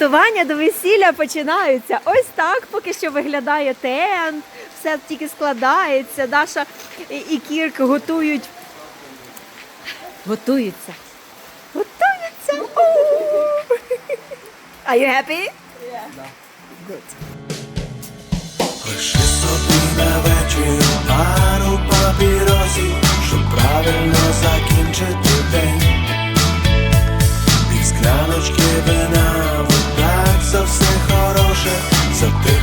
Готування до весілля починаються. Ось так поки що виглядає тент, все тільки складається. Даша і, Кірк готують. Готуються. Готуються. Are you happy? Good. Лиши собі на вечір пару папіросів, щоб правильно закінчити Lánzate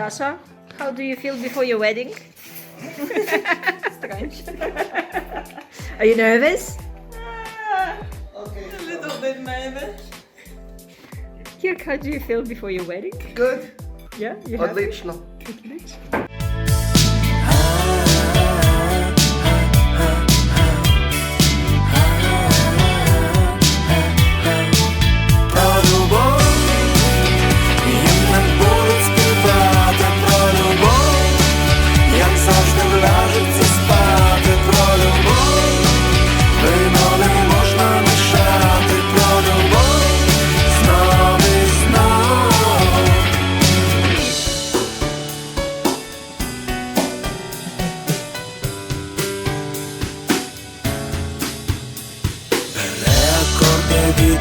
Dasha, how do you feel before your wedding? Strange. Are you nervous? A little bit maybe. Kirk, how do you feel before your wedding? Good. Yeah, you happy? Отлично. Про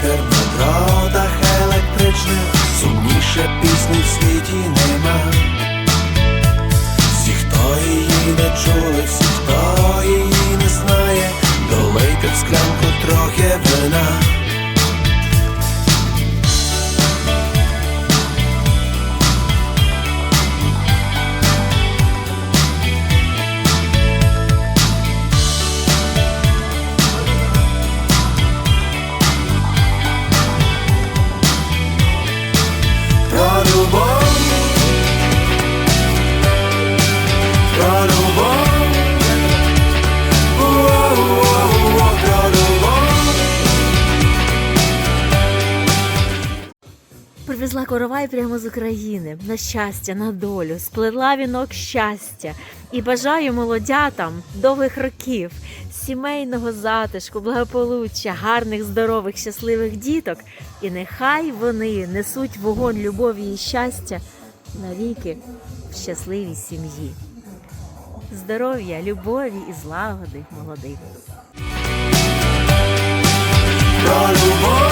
Вітер на дротах електричних, сумніше пісні в світі нема. Всі, хто її не чули, всі, хто її привезла коровай прямо з України на щастя, на долю, сплела вінок щастя і бажаю молодятам довгих років, сімейного затишку, благополуччя, гарних, здорових, щасливих діток. І нехай вони несуть вогонь любові і щастя навіки в щасливій сім'ї, здоров'я, любові і злагоди молодих. Про любов